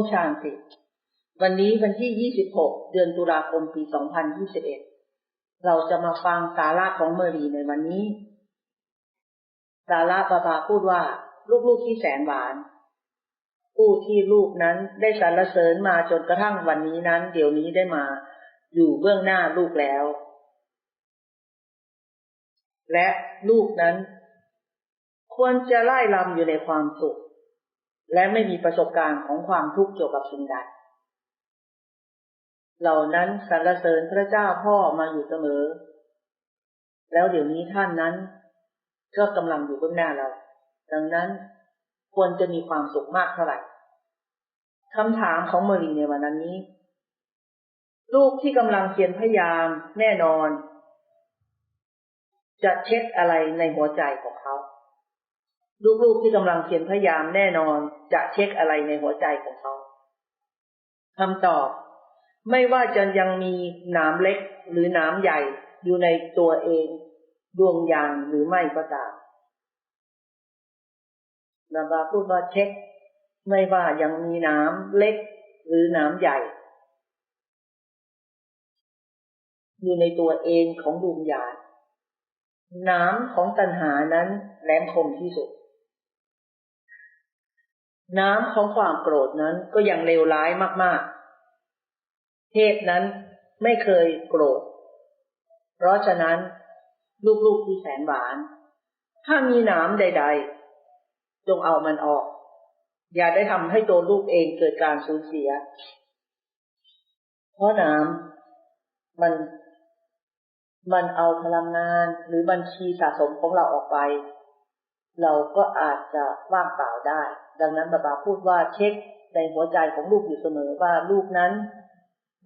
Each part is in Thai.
มชานติวันนี้วันที่ 26 เดือนตุลาคม ปี 2021 เราจะมาฟังสาระของเมอรีในวันนี้ สาระบาบาพูดว่า ลูกๆที่แสนหวาน ผู้ที่ลูกนั้นได้สรรเสริญมาจนกระทั่งวันนี้นั้น เดี๋ยวนี้ได้มา อยู่เบื้องหน้าลูกแล้ว และลูกนั้น ควรจะไล่ลำอยู่ในความสุข และไม่มีประสบการณ์ของความทุกข์เกี่ยวกับสิ่งใด เหล่านั้นสรรเสริญพระเจ้าพ่อมาอยู่เสมอ แล้วเดี๋ยวนี้ท่านนั้น ก็กำลังอยู่เบื้องหน้าเรา ดังนั้นควรจะมีความสุขมากเท่าไหร่คำถามของเมรีในวันนั้นนี้ ลูกที่กำลังเพียรพยายามแน่นอน จะเช็คอะไรในหัวใจของเขา ลูกๆที่กำลังเพียรพยายามแน่นอนจะเช็คอะไรในหัวใจของเขาคำตอบ ไม่ว่าจะยังมีหนามเล็กหรือหนามใหญ่อยู่ในตัวเอง ดวงยานหรือไม่ก็ตามนาบาพูดว่าเช็ค ไม่ว่ายังมีหนามเล็กหรือหนามใหญ่ อยู่ในตัวเองของดวงยานน้ำของตัณหานั้นแหลมคมที่สุด น้ำของความโกรธนั้นก็ยังเลวร้ายมากๆ เทพนั้นไม่เคยโกรธ เพราะฉะนั้น ลูกๆที่แสนหวาน ถ้ามีน้ำใด ๆ จงเอามันออก อย่าได้ทำให้ตัวลูกเองเกิดการสูญเสีย เพราะน้ำมันมันเอาพลังงานหรือบัญชีสะสมของเราออกไป เราก็อาจจะว่างเปล่าได้ ดังนั้นบาบาพูดว่าเช็คในหัวใจของลูกอยู่เสมอว่าลูกนั้น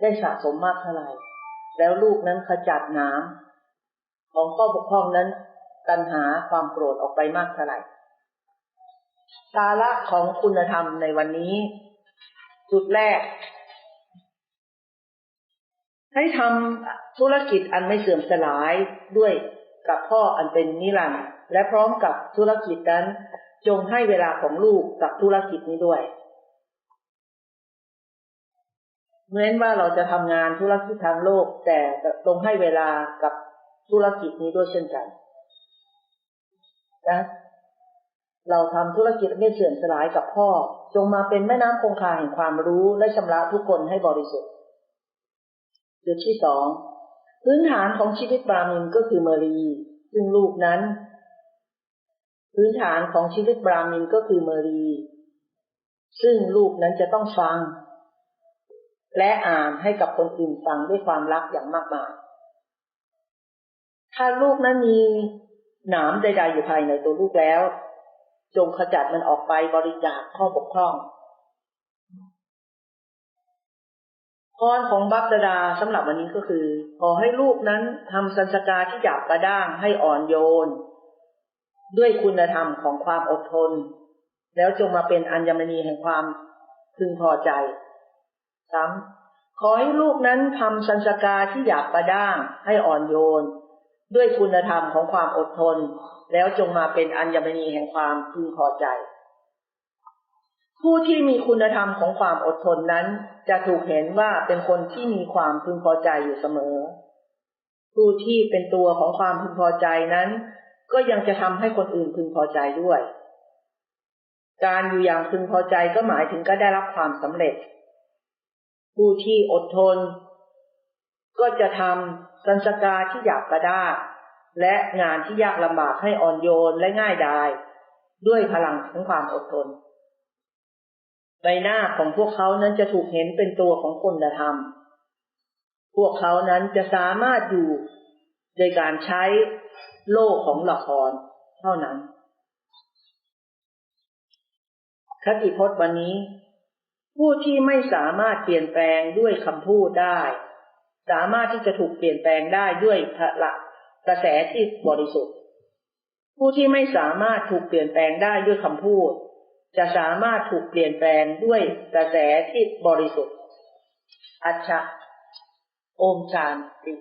ได้สะสมมากเท่าไหร่ แล้วลูกนั้นขจัดน้ำของข้อบกพร่องนั้นตัณหาความโกรธออกไปมากเท่าไหร่สาระของคุณธรรมในวันนี้ จุดแรก ให้ทำธุรกิจอันไม่เสื่อมสลายด้วยกับพ่ออันเป็นนิรันดร์ และพร้อมกับธุรกิจนั้น จงให้เวลาของลูกกับธุรกิจนี้ด้วยเหมือนว่าเราจะทำงานธุรกิจทางโลก แต่ตรงให้เวลากับธุรกิจนี้ด้วยเช่นกันนะเราทำธุรกิจไม่เสื่อมสลายกับพ่อ จงมาเป็นแม่น้ำคงคาแห่งความรู้และชำระทุกคนให้บริสุทธิ์จุดที่สองพื้นฐานของชีวิตบรามินก็คือเมรี ซึ่งลูกนั้น พื้นฐานของชีวิตบรามินก็คือเมรี ซึ่งลูกนั้นจะต้องฟัง และอ่านให้กับคนอื่นฟังด้วยความรักอย่างมากมาย ถ้าลูกนั้นมีหนามใดๆอยู่ภายในตัวลูกแล้ว จงขจัดมันออกไปบริจาคข้อบกพร่องพรของบัพดาดาสำหรับวันนี้ก็คือ ขอให้ลูกนั้นทำสัญชกาที่หยาบกระด้างให้อ่อนโยน ด้วยคุณธรรมของความอดทน แล้วจงมาเป็นอัญมณีแห่งความพึงพอใจซ้ำขอให้ลูกนั้นทำสัญชกาที่หยาบกระด้างให้อ่อนโยน ด้วยคุณธรรมของความอดทน แล้วจงมาเป็นอัญมณีแห่งความพึงพอใจ ผู้ที่มีคุณธรรมของความอดทนนั้น จะถูกเห็นว่าเป็นคนที่มีความพึงพอใจอยู่เสมอ ผู้ที่เป็นตัวของความพึงพอใจนั้น ก็ยังจะทำให้คนอื่นพึงพอใจด้วย การอยู่อย่างพึงพอใจก็หมายถึงก็ได้รับความสำเร็จ ผู้ที่อดทน ก็จะทำสัญชกาที่อยากกระด้าและงานที่ยากลำบากให้อ่อนโยนและง่ายดาย ด้วยพลังของความอดทน ใบหน้าของพวกเขานั้นจะถูกเห็นเป็นตัวของคุณธรรม พวกเขานั้นจะสามารถอยู่โดยการใช้ โลกของละครเท่านั้นคติพจน์วันนี้ ผู้ที่ไม่สามารถเปลี่ยนแปลงด้วยคำพูดได้ สามารถที่จะถูกเปลี่ยนแปลงได้ด้วยพละกระแสที่บริสุทธิ์ ผู้ที่ไม่สามารถถูกเปลี่ยนแปลงได้ด้วยคำพูด จะสามารถถูกเปลี่ยนแปลงด้วยกระแสที่บริสุทธิ์ อัจฉะโอมชานติ